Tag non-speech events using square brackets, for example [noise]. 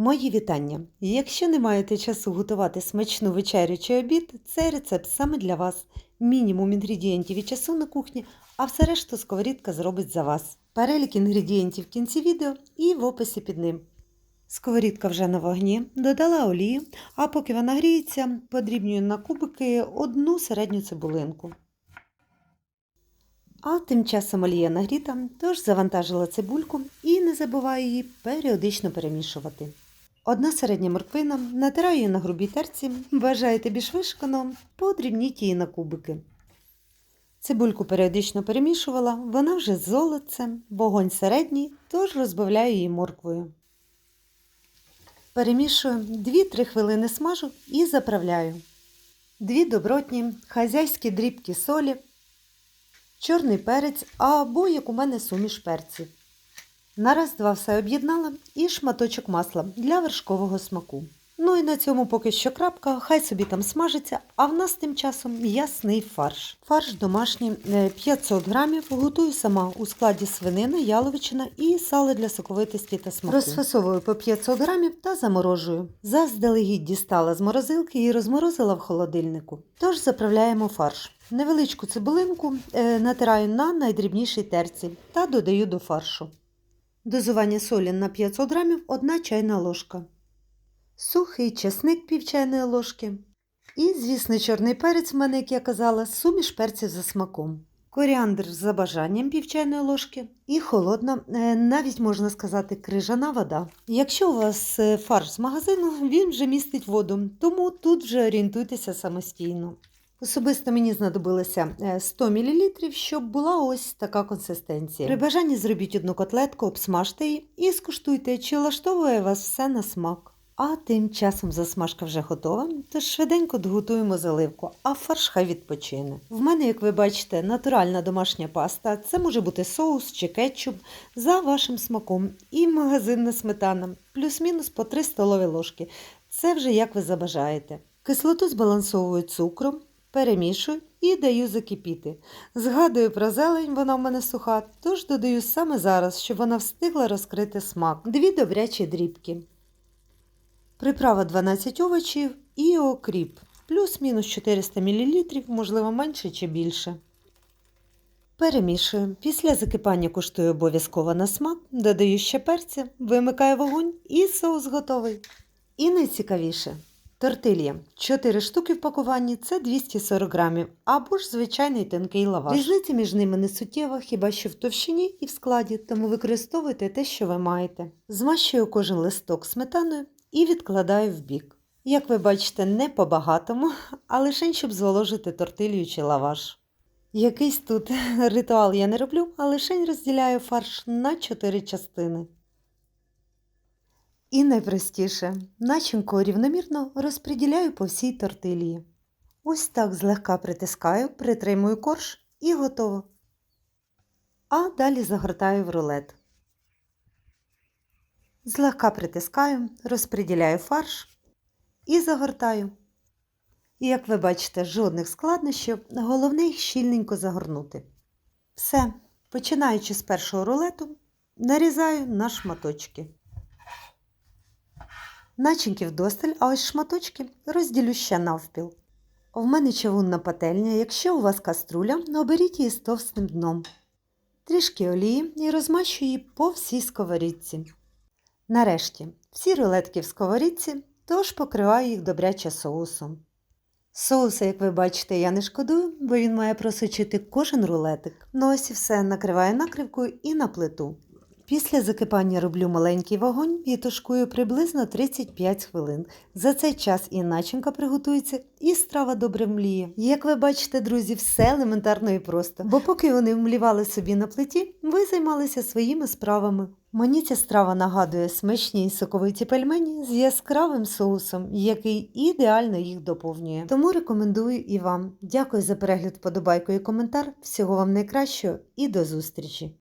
Мої вітання! Якщо не маєте часу готувати смачну вечерю чи обід, цей рецепт саме для вас. Мінімум інгредієнтів і часу на кухні, а все решту сковорідка зробить за вас. Перелік інгредієнтів в кінці відео і в описі під ним. Сковорідка вже на вогні, додала олію, а поки вона гріється, подрібнюю на кубики одну середню цибулинку. А тим часом олія нагріта, тож завантажила цибульку і не забуваю її періодично перемішувати. Одна середня морквина, натираю її на грубій терці, бажаєте більш вишикано, подрібніть її на кубики. Цибульку періодично перемішувала, вона вже з золотцем, вогонь середній, тож розбавляю її морквою. Перемішую 2-3 хвилини смажу і заправляю. Дві добротні хазяйські дрібки солі, чорний перець або, як у мене, суміш перців. На раз-два все об'єднала і шматочок масла для вершкового смаку. Ну і на цьому поки що крапка, хай собі там смажиться, а в нас тим часом ясний фарш. Фарш домашній е, 500 грамів, готую сама у складі свинина, яловичина і сало для соковитості та смаку. Розфасовую по 500 грамів та заморожую. Заздалегідь дістала з морозилки і розморозила в холодильнику. Тож заправляємо фарш. Невеличку цибулинку е, натираю на найдрібнішій терці та додаю до фаршу. Дозування солі на 500 грамів 1 чайна ложка. Сухий чесник пів чайної ложки. І, звісно, чорний перець в мене, як я казала, суміш перців за смаком. Коріандр за бажанням пів чайної ложки і холодна, е, навіть можна сказати, крижана вода. Якщо у вас е, фарш з магазину, він вже містить воду, тому тут вже орієнтуйтеся самостійно. Особисто мені знадобилося е, 100 мл, щоб була ось така консистенція. При бажанні зробіть одну котлетку, обсмажте її і скуштуйте, чи влаштовує вас все на смак. А тим часом засмажка вже готова, тож швиденько доготуємо заливку, а фарш хай відпочине. В мене, як ви бачите, натуральна домашня паста. Це може бути соус чи кетчуп за вашим смаком і магазинна сметана, плюс-мінус по 3 столові ложки. Це вже як ви забажаєте. Кислоту збалансовую цукром, перемішую і даю закипіти. Згадую про зелень, вона в мене суха, тож додаю саме зараз, щоб вона встигла розкрити смак. Дві добрячі дрібки. Приправа 12 овочів і окріп. Плюс-мінус 400 мл, можливо менше чи більше. Перемішую. Після закипання куштую обов'язково на смак, додаю ще перця, вимикаю вогонь і соус готовий. І найцікавіше. Тортилья. 4 штуки в пакуванні це 240 грамів, або ж звичайний тонкий лаваш. Різниця між ними не суттєва, хіба що в товщині і в складі, тому використовуйте те, що ви маєте. Змащую кожен листок сметаною і відкладаю в бік. Як ви бачите, не по-багатому, а лише щоб зволожити тортилью чи лаваш. Якийсь тут [laughs] ритуал я не роблю, а лише розділяю фарш на 4 частини. І найпростіше, начинку рівномірно розподіляю по всій тортилії. Ось так злегка притискаю, притримую корж і готово. А далі загортаю в рулет. Злегка притискаю, розподіляю фарш і загортаю. І, як ви бачите, жодних складнощів, головне їх щільненько загорнути. Все, починаючи з першого рулету, нарізаю на шматочки. Начинки вдосталь, а ось шматочки розділю ще навпіл. В мене чавунна пательня, якщо у вас каструля, оберіть її з товстим дном. Трішки олії і розмащу її по всій сковорідці. Нарешті, всі рулетки в сковорідці, тож покриваю їх добряче соусом. Соуса, як ви бачите, я не шкодую, бо він має просочити кожен рулетик. Ну ось і все накриваю накривкою і на плиту. Після закипання роблю маленький вогонь і тушкую приблизно 35 хвилин. За цей час і начинка приготується, і страва добре мліє. Як ви бачите, друзі, все елементарно і просто. Бо поки вони вмлівали собі на плиті, ви займалися своїми справами. Мені ця страва нагадує смачні і соковиті пельмені з яскравим соусом, який ідеально їх доповнює. Тому рекомендую і вам. Дякую за перегляд, подобайку і коментар. Всього вам найкращого і до зустрічі!